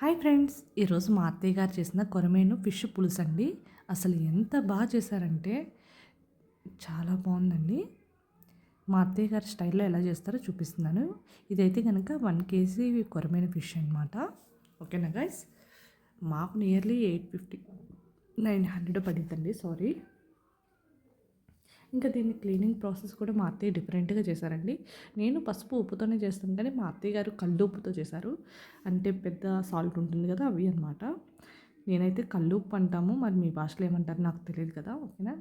Hi friends ఈరోజు మా అత్తయ్య గారు చేసిన కొరమేను ఫిష్ పులుసు అండి. అసలు ఎంత బాగా చేశారంటే చాలా బాగుందండి. మా అత్తయ్య గారి స్టైల్లో ఎలా చేస్తారో చూపిస్తున్నాను. ఇదైతే కనుక వన్ కేజీ కొరమైన ఫిష్ అనమాట ఓకేనా గైస్ మాకు nearly eight fifty nine hundred పడిందండి సారీ. ఇంకా దీన్ని క్లీనింగ్ ప్రాసెస్ కూడా మా అత్తయ్య డిఫరెంట్గా చేశారండి. నేను పసుపు ఉప్పుతోనే చేస్తాను కానీ మా అత్తయ్య గారు కళ్ళు ఉప్పుతో చేశారు. అంటే పెద్ద సాల్ట్ ఉంటుంది కదా అవి అనమాట నేనైతే కళ్ళు ఉప్పు అంటాము మరి మీ భాషలో ఏమంటారు నాకు తెలియదు కదా ఓకేనా?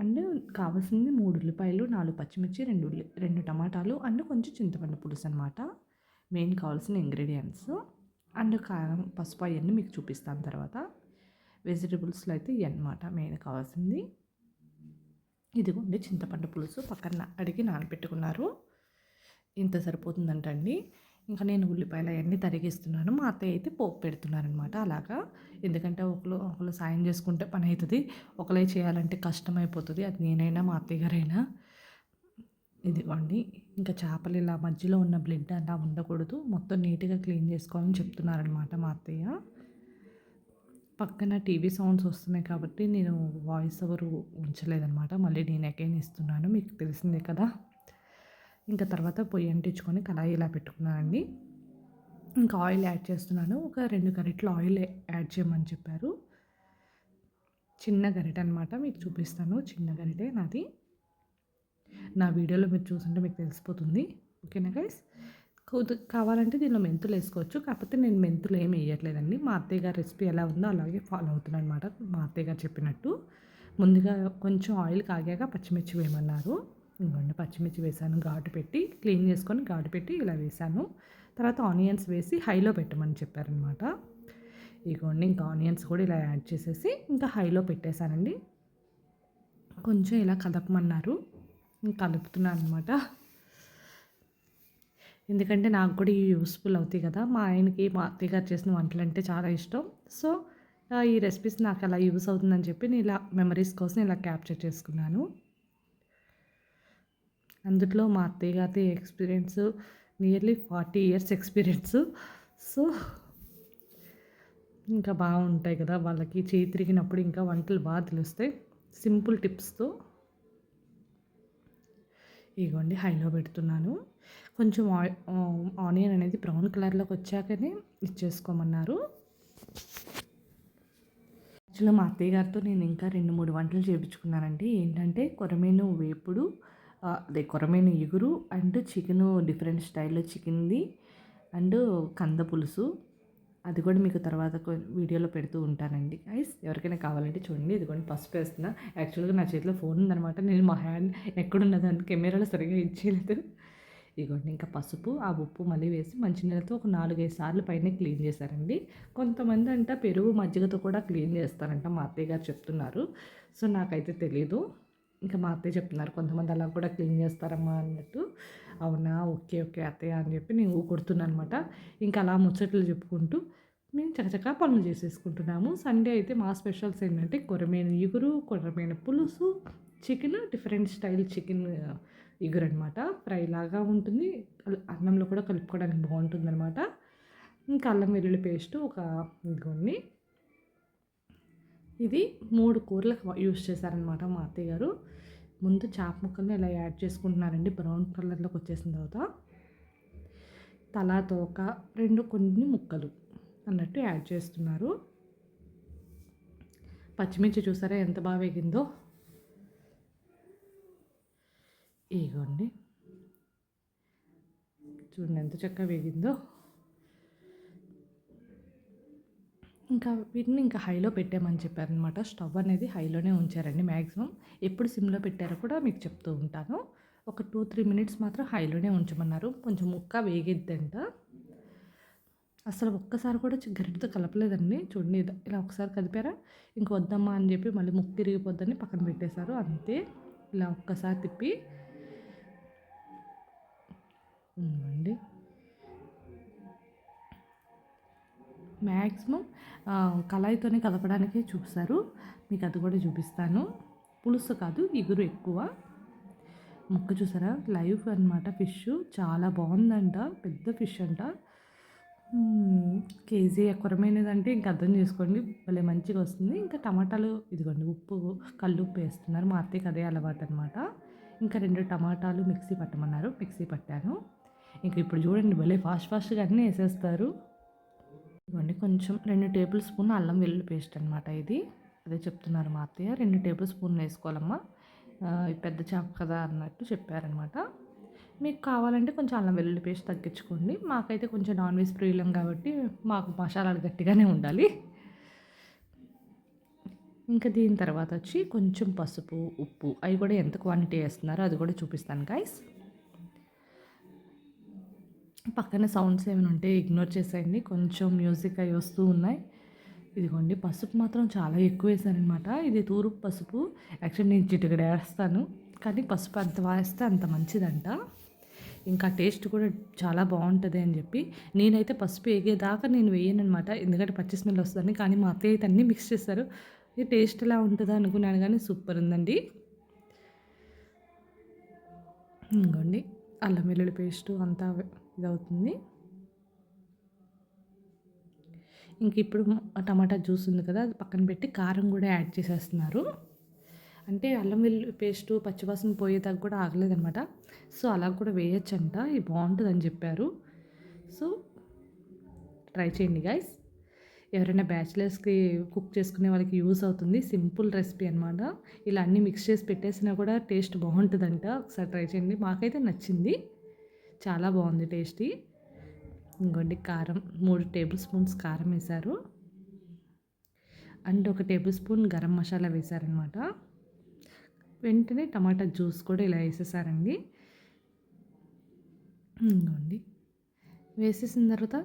అండ్ కావాల్సింది మూడు ఉల్లిపాయలు నాలుగు పచ్చిమిర్చి రెండు ఉల్లి రెండు టమాటాలు అండ్ కొంచెం చింతపండు పులుసు అనమాట మెయిన్ కావాల్సిన ఇంగ్రీడియంట్స్. అండ్ కారం పసుపు అవన్నీ మీకు చూపిస్తాను తర్వాత. వెజిటబుల్స్లో అయితే ఇవి అనమాట మెయిన్ కావాల్సింది. ఇదిగోండి చింతపండు పులుసు పక్కన అడిగి నానబెట్టుకున్నారు. ఇంత సరిపోతుందంటండి ఇంకా నేను ఉల్లిపాయలు అవన్నీ తరిగిస్తున్నాను. మా అత్తయ్య అయితే పోపు పెడుతున్నారనమాట అలాగా. ఎందుకంటే ఒకరు ఒకరు సాయం చేసుకుంటే పని అవుతుంది. ఒకరే చేయాలంటే కష్టమైపోతుంది. అది నేనైనా మా అత్తయ్య గారైనా ఇదిగోండి. ఇంకా చేపలు ఇలా మధ్యలో ఉన్న బ్లడ్ అలా ఉండకూడదు. మొత్తం నీట్గా క్లీన్ చేసుకోవాలని చెప్తున్నారనమాట మా అత్తయ్య. పక్కన టీవీ సౌండ్స్ వస్తున్నాయి కాబట్టి నేను వాయిస్ ఓవర్ ఉంచలేదనమాట మళ్ళీ నేను అగైన్ ఇస్తున్నాను మీకు తెలిసిందే కదా. ఇంకా తర్వాత పొయ్యి అంటించుకొని కళాయి ఇలా పెట్టుకున్నానండి ఇంకా ఆయిల్ యాడ్ చేస్తున్నాను. ఒక రెండు గరిటలు ఆయిల్ యాడ్ చేయమని చెప్పారు. చిన్న గరిట అనమాట మీకు చూపిస్తాను. చిన్న గరిటే నాది. నా వీడియోలో మీరు చూస్తుంటే మీకు తెలిసిపోతుంది. ఓకేనా గైస్ కావాలంటే దీనిలో మెంతులు వేసుకోవచ్చు. కాకపోతే నేను మెంతులు ఏమి వేయట్లేదండి. మా అత్తయ్య గారి రెసిపీ ఎలా ఉందో అలాగే ఫాలో అవుతున్నాను అనమాట మా అత్తయ్య గారు చెప్పినట్టు. ముందుగా కొంచెం ఆయిల్ కాగాక పచ్చిమిర్చి వేయమన్నారు. ఇంకొండి పచ్చిమిర్చి వేసాను. ఘాటు పెట్టి క్లీన్ చేసుకొని ఘాటు పెట్టి ఇలా వేసాను. తర్వాత ఆనియన్స్ వేసి హైలో పెట్టమని చెప్పారనమాట ఇగోండి ఇంకా ఆనియన్స్ కూడా ఇలా యాడ్ చేసేసి ఇంకా హైలో పెట్టేశానండి. కొంచెం ఇలా కదపమన్నారు. కలుపుతున్నాను అనమాట ఎందుకంటే నాకు కూడా ఇవి యూస్ఫుల్ అవుతాయి కదా. మా ఆయనకి మా అత్తయ్య గారు చేసిన వంటలు అంటే చాలా ఇష్టం. సో ఈ రెసిపీస్ నాకు అలా యూస్ అవుతుందని చెప్పి నేను ఇలా మెమరీస్ కోసం ఇలా క్యాప్చర్ చేసుకున్నాను. అందులో మా అత్తయ్య గారి experience nearly forty years experience. So ఇంకా బాగుంటాయి కదా వాళ్ళకి. చేయి తిరిగినప్పుడు ఇంకా వంటలు బాగా తెలుస్తాయి. సింపుల్ టిప్స్తో. ఇగోండి హైలో పెడుతున్నాను. కొంచెం ఆనియన్ అనేది బ్రౌన్ కలర్లోకి వచ్చాకనే ఇచ్చేసుకోమన్నారు. యాక్చువల్గా మా అత్తయ్య గారితో నేను ఇంకా రెండు మూడు వంటలు చేయించుకున్నానండి ఏంటంటే కొరమేను వేపుడు అదే కొరమేను ఇగురు అండ్ చికెను డిఫరెంట్ స్టైల్లో చికెన్ది అండ్ కంద పులుసు. అది కూడా మీకు తర్వాత వీడియోలో పెడుతూ ఉంటానండి. గైస్ ఎవరికైనా కావాలంటే చూడండి. ఇదిగోండి పసుపు వేస్తున్నా. యాక్చువల్గా నా చేతిలో ఫోన్ ఉందనమాట నేను మా హ్యాండ్ ఎక్కడున్నదని కెమెరాలో సరిగా ఇచ్చేయలేదు ఇదిగోండి ఇంకా పసుపు ఆ ఉప్పు మళ్ళీ వేసి మంచినీళ్ళతో ఒక నాలుగైదు సార్లు పైన క్లీన్ చేశారండి. కొంతమంది అంట పెరుగు మజ్జిగతో కూడా క్లీన్ చేస్తారంట మా అత్తయ్య గారు చెప్తున్నారు. సో నాకైతే తెలీదు. ఇంకా మా అత్తయ్య చెప్తున్నారు కొంతమంది అలా కూడా క్లీన్ చేస్తారమ్మా అన్నట్టు. అవునా? ఓకే ఓకే అత్తయ్య అని చెప్పి నేను కొడుతున్నాను అనమాట ఇంకా అలా ముచ్చట్లు చెప్పుకుంటూ మేము చకచకా పనులు చేసేసుకుంటున్నాము. సండే అయితే మా స్పెషల్స్ ఏంటంటే కొరమైన ఇగురు కొరమైన పులుసు చికెన్ డిఫరెంట్ స్టైల్ చికెన్ ఇగురు అనమాట ఫ్రై లాగా ఉంటుంది. అన్నంలో కూడా కలుపుకోవడానికి బాగుంటుంది అనమాట ఇంకా అల్లం వెల్లుల్లి పేస్ట్ ఒక ఇదిగోండి. ఇది మూడు కూరలకు యూజ్ చేశారనమాట మా అత్తయ్య గారు. ముందు చేప ముక్కల్ని ఇలా యాడ్ చేసుకుంటున్నారండి బ్రౌన్ కలర్లోకి వచ్చేసిన తర్వాత. తలా తోక రెండు కొన్ని ముక్కలు అన్నట్టు యాడ్ చేస్తున్నారు. పచ్చిమిర్చి చూసారా ఎంత బాగా వేగిందో? ఇగోండి. చూడండి ఎంత చక్కగా వేగిందో. ఇంకా వీటిని ఇంకా హైలో పెట్టామని చెప్పారనమాట. స్టవ్ అనేది హైలోనే ఉంచారండి మ్యాక్సిమం ఎప్పుడు సిమ్లో పెట్టారో కూడా మీకు చెప్తూ ఉంటాను. ఒక టూ త్రీ మినిట్స్ మాత్రం హైలోనే ఉంచమన్నారు. కొంచెం ముక్క వేగిద్దంట. అసలు ఒక్కసారి కూడా గరిటతో కలపలేదండి. చూడండి ఇలా ఒకసారి కలిపారా. ఇంక వద్దమ్మా అని చెప్పి మళ్ళీ ముక్కు తిరిగిపోద్దని పక్కన పెట్టేశారు. అంతే. ఇలా ఒక్కసారి తిప్పి. అండి మ్యాక్సిమం కళాయితోనే కలపడానికే చూపిస్తారు మీకు అది కూడా చూపిస్తాను. పులుసు కాదు ఇగురు ఎక్కువ. ముక్క చూసారా? లైవ్ అనమాట ఫిష్. చాలా బాగుందంట. పెద్ద ఫిష్ అంట. కేజీ కొరమేనిదంటే ఇంక అర్థం చేసుకోండి. భలే మంచిగా వస్తుంది. ఇంకా టమాటాలు ఇదిగోండి ఉప్పు, కళ్ళు ఉప్పు వేస్తున్నారు. మా అత్తయ్యకి అదే అలవాటు అనమాట ఇంకా రెండు టమాటాలు మిక్సీ పట్టమన్నారు. మిక్సీ పట్టాను. ఇంక ఇప్పుడు చూడండి భలే ఫాస్ట్ ఫాస్ట్‌గా అన్నీ వేసేస్తారు. ఇవ్వండి కొంచెం రెండు టేబుల్ స్పూన్ అల్లం వెల్లుల్లి పేస్ట్ అనమాట ఇది. అదే చెప్తున్నారు మా అత్తయ్య. రెండు టేబుల్ స్పూన్లు వేసుకోవాలమ్మా పెద్ద చేప కదా అన్నట్టు చెప్పారనమాట. మీకు కావాలంటే కొంచెం అల్లం వెల్లుల్లి పేస్ట్ తగ్గించుకోండి. మాకైతే కొంచెం నాన్ వెజ్ ప్రియులం కాబట్టి మాకు మసాలాలు గట్టిగానే ఉండాలి. ఇంకా దీని తర్వాత వచ్చి కొంచెం పసుపు, ఉప్పు అవి కూడా ఎంత క్వాంటిటీ వేస్తున్నారో అది కూడా చూపిస్తాను గాయస్ పక్కన సౌండ్స్ ఏమైనా ఉంటే ఇగ్నోర్ చేసేయండి. కొంచెం మ్యూజిక్ అవి వస్తూ ఉన్నాయి. ఇదిగోండి పసుపు మాత్రం చాలా ఎక్కువ వేసానమాట ఇది తూరుపు పసుపు. యాక్చువల్లీ నేను చిటికడ ఏస్తాను. కానీ పసుపు అంత వేస్తే అంత మంచిదంట. ఇంకా టేస్ట్ కూడా చాలా బాగుంటుంది అని చెప్పి నేనైతే పసుపు ఏగేదాకా నేను వేయననమాట. ఎందుకంటే పచ్చి స్మెల్ వస్తదని. కానీ మా అత్తయ్య అయితే అన్నీ మిక్స్ చేస్తారు. ఈ టేస్ట్ ఎలా ఉంటుందో అనుకున్నాను కానీ సూపర్ ఉందండి. ఇంకోండి అల్లం వెల్లుల్లి పేస్టు అంతా ఇదవుతుంది. ఇంక ఇప్పుడు టమాటా జ్యూస్ ఉంది కదా! అది పక్కన పెట్టి కారం కూడా యాడ్ చేసేస్తున్నారు. అంటే అల్లం వెల్లుల్లి పేస్టు పచ్చివాసన పోయేదాకా కూడా ఆగలేదనమాట. సో, అలా కూడా వేయొచ్చంట. ఇది బావుంటదని చెప్పారు. సో, ట్రై చేయండి గైస్. ఎవరైనా బ్యాచిలర్స్‌కి కుక్ చేసుకునే వాళ్ళకి యూస్ అవుతుంది. సింపుల్ రెసిపీ అనమాట. ఇలా అన్నీ మిక్స్ చేసి పెట్టేసినా కూడా టేస్ట్ బాగుంటుందంట ఒకసారి ట్రై చేయండి. మాకైతే నచ్చింది. చాలా బాగుంది టేస్టీ. ఇంగోండి కారం మూడు టేబుల్ స్పూన్స్ కారం వేశారు అండ్ ఒక టేబుల్ స్పూన్ గరం మసాలా వేశారనమాట. వెంటనే టమాటా జ్యూస్ కూడా ఇలా వేసేసారండి ఇంకోండి వేసేసిన తర్వాత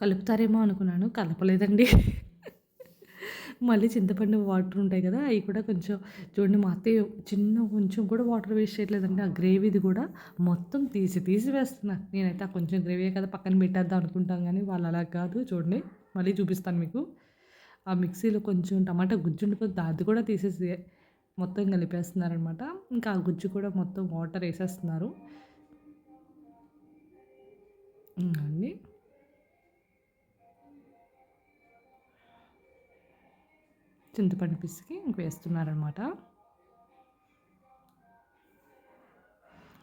కలుపుతారేమో అనుకున్నాను. కలపలేదండి. మళ్ళీ చింతపండు వాటర్ ఉంటాయి కదా! అవి కూడా కొంచెం చూడండి మా అత్తయ్య చిన్న కొంచెం కూడా వాటర్ వేస్ట్ చేయట్లేదండి. ఆ గ్రేవీది కూడా మొత్తం తీసి తీసి వేస్తున్నా నేనైతే ఆ కొంచెం గ్రేవీ కదా పక్కన పెట్టేద్దాం అనుకుంటాం కానీ వాళ్ళు అలా కాదు. చూడండి మళ్ళీ చూపిస్తాను మీకు. ఆ మిక్సీలో కొంచెం టమాటా గుజ్జు ఉండిపోతే అది కూడా తీసేసి మొత్తం కలిపేస్తున్నారనమాట. ఇంకా ఆ గుజ్జు కూడా మొత్తం వాటర్ వేసేస్తున్నారు అండి చింతపండు పిసికి ఇంక వేస్తున్నారనమాట.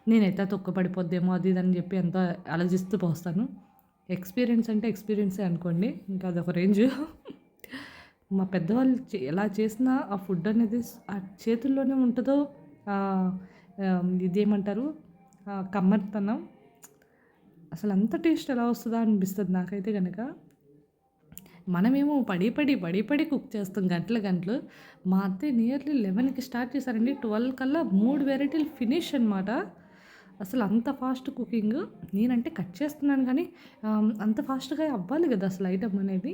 నేనైతే తొక్క పడిపోద్దేమో అది ఇది అని చెప్పి ఎంతో ఆలోచిస్తూ పోస్తాను. ఎక్స్‌పీరియన్స్ అంటే ఎక్స్‌పీరియన్సే అనుకోండి. ఇంకా అదొక రేంజ్. మా పెద్దవాళ్ళు చే ఎలా చేసినా ఆ ఫుడ్ అనేది ఆ చేతుల్లోనే ఉంటుందో ఇదేమంటారు కమ్మర్తనం అసలు అంత టేస్ట్ ఎలా వస్తుందా అనిపిస్తుంది నాకైతే కనుక మనమేమో పడి పడి, పడి పడి కుక్ చేస్తాం గంటలు గంటలు. మా అత్తయ్య నియర్లీ 11కి స్టార్ట్ చేశారండి. 12 కల్లా మూడు వెరైటీలు ఫినిష్ అనమాట. అసలు అంత ఫాస్ట్ కుకింగ్. నేనంటే కట్ చేస్తున్నాను కానీ అంత ఫాస్ట్‌గా అవ్వాలి కదా అసలు ఐటెమ్ అనేది.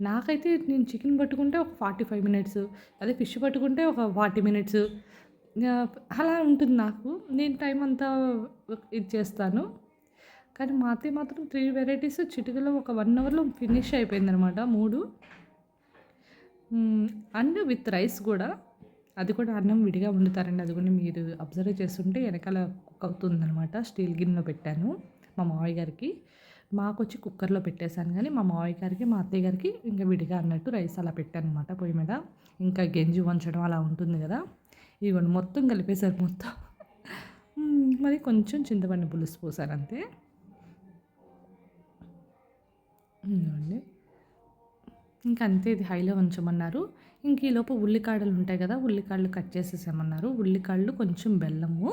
నాకైతే నేను చికెన్ పట్టుకుంటే ఒక 45 మినిట్స్. అదే ఫిష్ పట్టుకుంటే ఒక 40 మినిట్స్. అలా ఉంటుంది నాకు. నేను టైం అంతా ఇది చేస్తాను. కానీ మా అత్తయ్య మాత్రం త్రీ వెరైటీస్ చిటికలో ఒక వన్ అవర్‌లో ఫినిష్ అయిపోయింది అనమాట మూడు అండ్ విత్ రైస్ కూడా. అది కూడా అన్నం విడిగా వండుతారండి. అది కూడా మీరు అబ్జర్వ్ చేస్తుంటే వెనకాల కుక్ అవుతుందనమాట. స్టీల్ గిన్నెలో పెట్టాను మా మావయ్య గారికి. మాకొచ్చి కుక్కర్‌లో పెట్టేశాను కానీ మా మావయ్య గారికి, మా అత్తయ్య గారికి ఇంకా విడిగా అన్నట్టు రైస్ అలా పెట్టాననమాట పొయ్యి మీద. ఇంకా గెంజి వంచడం అలా ఉంటుంది కదా! ఇదిగోండి మొత్తం కలిపేసారు మొత్తం. మరి కొంచెం చింతపండు పులుసు పోసాను అంతే. ఇదిగోండి. ఇంక అంతే ఇది హైలో ఉంచమన్నారు. ఇంక ఈలోపు ఉల్లికాడలు ఉంటాయి కదా! ఉల్లికాడలు కట్ చేసేసేయమన్నారు. ఉల్లికాడలు కొంచెం బెల్లము.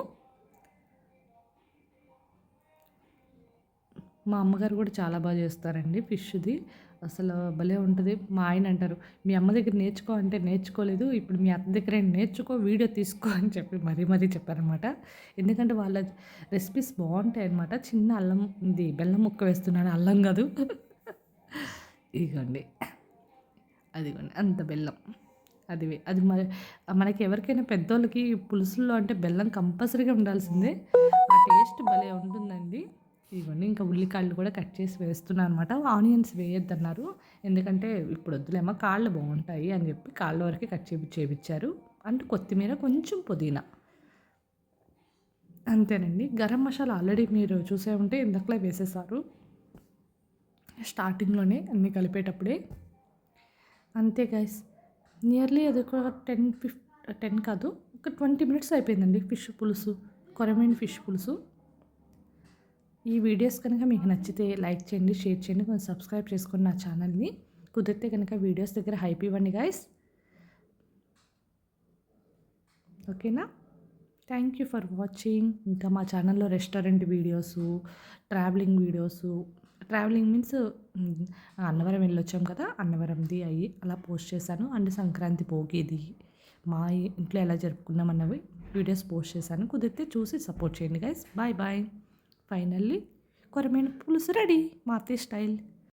మా అమ్మగారు కూడా చాలా బాగా చేస్తారండి ఫిష్‌ది. అసలు భలే ఉంటుంది మా ఆయన అంటారు, "మీ అమ్మ దగ్గర నేర్చుకో అంటే నేర్చుకోలేదు. ఇప్పుడు మీ అత్త దగ్గర నేర్చుకో వీడియో తీసుకో" అని చెప్పి మరీ మరీ చెప్పారనమాట. ఎందుకంటే వాళ్ళ రెసిపీస్ బాగుంటాయి అనమాట చిన్న అల్లం ఇది బెల్లం ముక్క వేస్తున్నాడు అల్లం కాదు. ఇదిగోండి. అదిగోండి అంత బెల్లం. అది వే అది మ మనకి ఎవరికైనా పెద్దోళ్ళకి పులుసుల్లో అంటే బెల్లం కంపల్సరీగా ఉండాల్సిందే. ఆ టేస్ట్ భలే ఉంటుందండి. ఇదిగోండి ఇంకా ఉల్లికాళ్ళు కూడా కట్ చేసి వేస్తున్నా అనమాట. ఆనియన్స్ వేయొద్దన్నారు. ఎందుకంటే ఇప్పుడు వద్దులేమో కాళ్ళు బాగుంటాయి అని చెప్పి కాళ్ళ వరకే కట్ చేపి చేపిచ్చారు. అంటే కొత్తిమీర, కొంచెం పుదీనా. అంతేనండి. గరం మసాలా ఆల్రెడీ మీరు చూసే ఉంటే ఇందాకలా వేసేసారు. స్టార్టింగ్లోనే అన్నీ కలిపేటప్పుడే. అంతే గైస్ నియర్లీ అది ఒక టెన్ ఫిఫ్ టెన్ కాదు ఒక ట్వంటీ మినిట్స్ అయిపోయిందండి ఫిష్ పులుసు కొరమైన ఫిష్ పులుసు. ఈ వీడియోస్ కనుక మీకు నచ్చితే లైక్ చేయండి షేర్ చేయండి కొంచెం సబ్స్క్రైబ్ చేసుకోండి నా ఛానల్ని కుదిరితే కనుక వీడియోస్ దగ్గర హైప్ ఇవ్వండి గాయస్ ఓకేనా? థ్యాంక్ యూ ఫర్ వాచింగ్ ఇంకా మా ఛానల్లో restaurant videos traveling videos traveling means Annavaram వెళ్ళొచ్చాం కదా అన్నవరంది అయ్యి అలా పోస్ట్ చేశాను. అండ్ సంక్రాంతి భోగిది. మా ఇంట్లో ఎలా జరుపుకున్నాం అన్నవి వీడియోస్ పోస్ట్ చేశాను. కుదిరితే చూసి సపోర్ట్ చేయండి గైస్ బాయ్ బాయ్ ఫైనల్లీ కొరమైన పులుసు రెడీ మా అత్తయ్య స్టైల్